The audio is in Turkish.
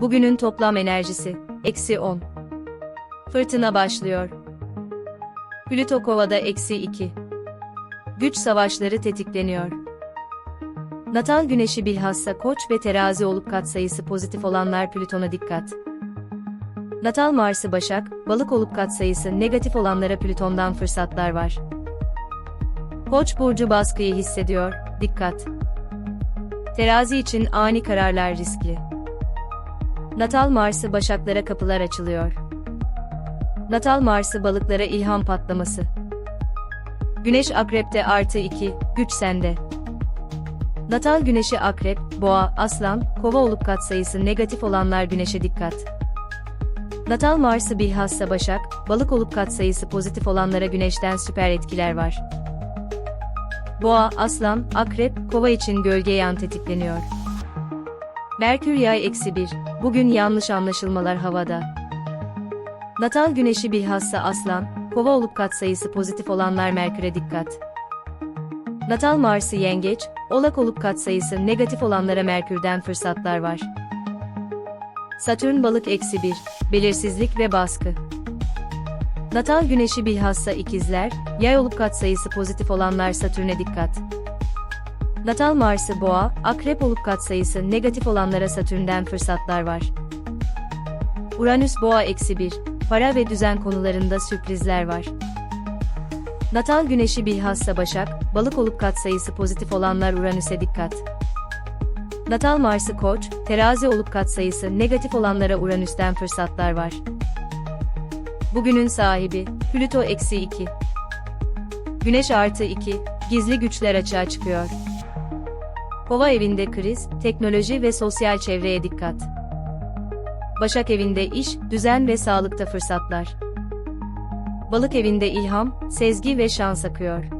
Bugünün toplam enerjisi, eksi 10. Fırtına başlıyor. Plüto kovada eksi 2. Güç savaşları tetikleniyor. Natal güneşi bilhassa koç ve terazi olup katsayısı pozitif olanlar Plüton'a dikkat. Natal Mars'ı Başak, balık olup katsayısı negatif olanlara Plüton'dan fırsatlar var. Koç burcu baskıyı hissediyor, dikkat. Terazi için ani kararlar riskli. Natal Mars'ı Başaklara kapılar açılıyor. Natal Mars'ı balıklara ilham patlaması. Güneş Akrep'te artı 2, güç sende. Natal Güneşi Akrep, Boğa, Aslan, Kova olup katsayısı negatif olanlar Güneşe dikkat. Natal Mars'ı bilhassa Başak, Balık olup katsayısı pozitif olanlara Güneş'ten süper etkiler var. Boğa, Aslan, Akrep, Kova için gölge yan tetikleniyor. Merkür Yay eksi 1, bugün yanlış anlaşılmalar havada. Natal Güneşi bilhassa Aslan, Kova olup katsayısı pozitif olanlar Merkür'e dikkat. Natal Mars'ı Yengeç, Oğlak olup katsayısı negatif olanlara Merkür'den fırsatlar var. Satürn Balık eksi 1, belirsizlik ve baskı. Natal Güneşi bilhassa ikizler, yay olup katsayısı pozitif olanlar Satürn'e dikkat. Natal Mars'ı Boğa, Akrep olup katsayısı negatif olanlara Satürn'den fırsatlar var. Uranüs Boğa eksi 1, para ve düzen konularında sürprizler var. Natal Güneşi bilhassa Başak, Balık olup katsayısı pozitif olanlar Uranüs'e dikkat. Natal Mars'ı Koç, Terazi olup katsayısı negatif olanlara Uranüs'ten fırsatlar var. Bugünün sahibi, Plüto eksi 2. Güneş artı 2, gizli güçler açığa çıkıyor. Kova evinde kriz, teknoloji ve sosyal çevreye dikkat. Başak evinde iş, düzen ve sağlıkta fırsatlar. Balık evinde ilham, sezgi ve şans akıyor.